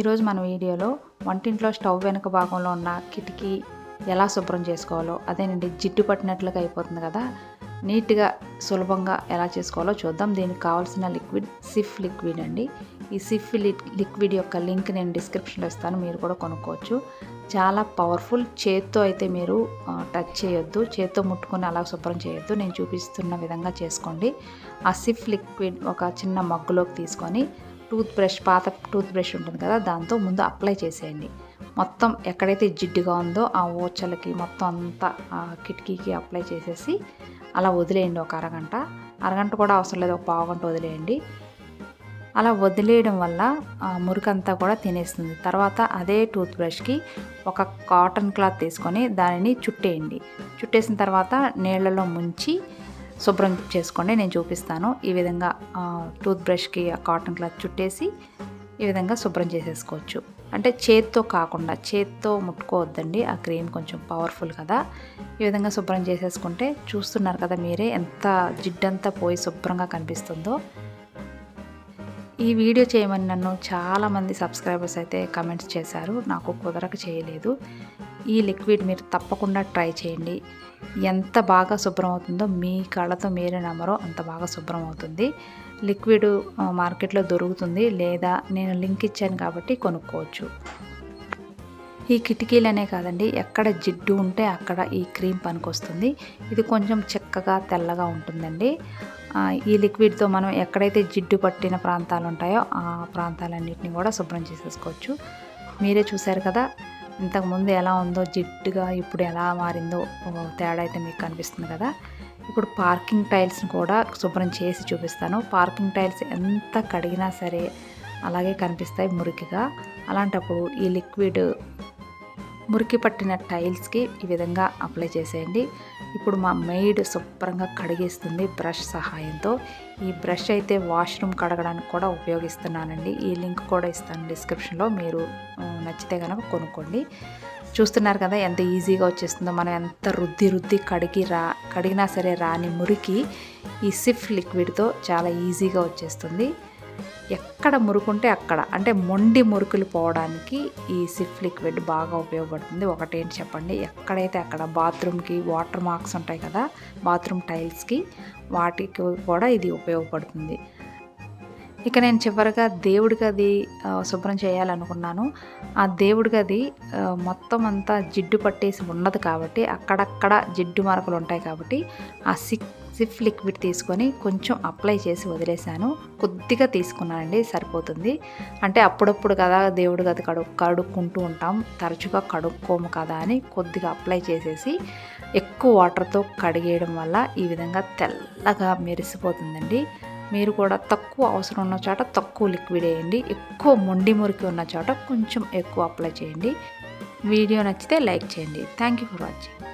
ఈరోజు మన వీడియోలో వంటింట్లో స్టవ్ వెనుక భాగంలో ఉన్న కిటికీ ఎలా శుభ్రం చేసుకోవాలో అదేనండి జిడ్డు పట్టినట్లుగా అయిపోతుంది కదా నీట్గా సులభంగా ఎలా చేసుకోవాలో చూద్దాం. దీనికి కావాల్సిన లిక్విడ్ సిఫ్ లిక్విడ్ అండి. ఈ సిఫ్ లిక్విడ్ యొక్క లింక్ నేను డిస్క్రిప్షన్లో ఇస్తాను మీరు కూడా కొనుక్కోవచ్చు. చాలా పవర్ఫుల్ చేత్తో అయితే మీరు టచ్ చేయొద్దు చేత్తో ముట్టుకొని అలా శుభ్రం చేయొద్దు. నేను చూపిస్తున్న విధంగా చేసుకోండి. ఆ సిఫ్ లిక్విడ్ ఒక చిన్న మగ్గులోకి తీసుకొని టూత్ బ్రష్ పాత టూత్ బ్రష్ ఉంటుంది కదా దాంతో ముందు అప్లై చేసేయండి. మొత్తం ఎక్కడైతే జిడ్డుగా ఉందో ఆ ఊచలకి మొత్తం అంతా ఆ కిటికీకి అప్లై చేసేసి అలా వదిలేయండి ఒక అరగంట. అరగంట కూడా అవసరం లేదు ఒక పావుగంట వదిలేయండి. అలా వదిలేయడం వల్ల ఆ మురికంతా కూడా తినేస్తుంది. తర్వాత అదే టూత్ బ్రష్కి ఒక కాటన్ క్లాత్ తీసుకొని దానిని చుట్టేయండి. చుట్టేసిన తర్వాత నీళ్ళలో ముంచి శుభ్రం చేసుకోండి నేను చూపిస్తాను. ఈ విధంగా టూత్ బ్రష్కి ఆ కాటన్ క్లాత్ చుట్టేసి ఈ విధంగా శుభ్రం చేసేసుకోవచ్చు. అంటే చేత్తో కాకుండా చేత్తో ముట్టుకోవద్దండి ఆ క్రీమ్ కొంచెం పవర్ఫుల్ కదా. ఈ విధంగా శుభ్రం చేసేసుకుంటే చూస్తున్నారు కదా మీరే ఎంత జిడ్డంతా పోయి శుభ్రంగా కనిపిస్తుందో. ఈ వీడియో చేయమని నన్ను చాలామంది సబ్స్క్రైబర్స్ అయితే కమెంట్స్ చేశారు నాకు కుదరక చేయలేదు. ఈ లిక్విడ్ మీరు తప్పకుండా ట్రై చేయండి. ఎంత బాగా శుభ్రం అవుతుందో మీ కళ్ళతో మీరే నమ్మరో అంత బాగా శుభ్రం అవుతుంది. లిక్విడ్ మార్కెట్లో దొరుకుతుంది లేదా నేను లింక్ ఇచ్చాను కాబట్టి కొనుక్కోవచ్చు. ఈ కిటికీలనే కాదండి ఎక్కడ జిడ్డు ఉంటే అక్కడ ఈ క్రీమ్ పనికొస్తుంది. ఇది కొంచెం చెక్కగా తెల్లగా ఉంటుందండి. ఈ లిక్విడ్తో మనం ఎక్కడైతే జిడ్డు పట్టిన ప్రాంతాలు ఉంటాయో ఆ ప్రాంతాలన్నింటినీ కూడా శుభ్రం చేసేసుకోవచ్చు. మీరే చూశారు కదా ఇంతకుముందు ఎలా ఉందో జిడ్డుగా ఇప్పుడు ఎలా మారిందో తేడా అయితే మీకు కనిపిస్తుంది కదా. ఇప్పుడు పార్కింగ్ టైల్స్ని కూడా శుభ్రం చేసి చూపిస్తాను. పార్కింగ్ టైల్స్ ఎంత కడిగినా సరే అలాగే కనిపిస్తాయి మురికిగా. అలాంటప్పుడు ఈ లిక్విడ్ మురికి పట్టిన టైల్స్కి ఈ విధంగా అప్లై చేసేయండి. ఇప్పుడు మా మెయిడ్ శుభ్రంగా కడిగేస్తుంది బ్రష్ సహాయంతో. ఈ బ్రష్ అయితే వాష్రూమ్ కడగడానికి కూడా ఉపయోగిస్తున్నానండి. ఈ లింక్ కూడా ఇస్తాను డిస్క్రిప్షన్లో. మీరు నచ్చితే కనుక కొనుక్కోండి. చూస్తున్నారు కదా ఎంత ఈజీగా వచ్చేస్తుందో. మనం ఎంత రుద్ది రుద్ది కడిగి రా కడిగినా సరే రాని మురికి ఈ సిఫ్ లిక్విడ్తో చాలా ఈజీగా వచ్చేస్తుంది. ఎక్కడ మురుకుంటే అక్కడ. అంటే మొండి మురుకులు పోవడానికి ఈ సిఫ్ లిక్విడ్ బాగా ఉపయోగపడుతుంది. ఒకటేంటి చెప్పండి? ఎక్కడైతే అక్కడ బాత్రూమ్కి వాటర్ మార్క్స్ ఉంటాయి కదా బాత్రూమ్ టైల్స్కి వాటికి కూడా ఇది ఉపయోగపడుతుంది. ఇక నేను చివరిగా దేవుడి గది శుభ్రం చేయాలనుకున్నాను. ఆ దేవుడి గది మొత్తం అంతా జిడ్డు పట్టేసి ఉన్నది కాబట్టి అక్కడక్కడ జిడ్డు మరకలు ఉంటాయి కాబట్టి ఆ సిక్ సిఫ్ లిక్విడ్ తీసుకొని కొంచెం అప్లై చేసి వదిలేశాను. కొద్దిగా తీసుకున్నానండి సరిపోతుంది. అంటే అప్పుడప్పుడు కదా దేవుడు గది కడు కడుక్కుంటూ ఉంటాం. తరచుగా కడుక్కోము కదా అని కొద్దిగా అప్లై చేసేసి ఎక్కువ వాటర్తో కడిగేయడం వల్ల ఈ విధంగా తెల్లగా మెరిసిపోతుందండి. మీరు కూడా తక్కువ అవసరం ఉన్న చోట తక్కువ లిక్విడ్ వేయండి. ఎక్కువ మొండి మురికి ఉన్న చోట కొంచెం ఎక్కువ అప్లై చేయండి. వీడియో నచ్చితే లైక్ చేయండి. Thank you for watching.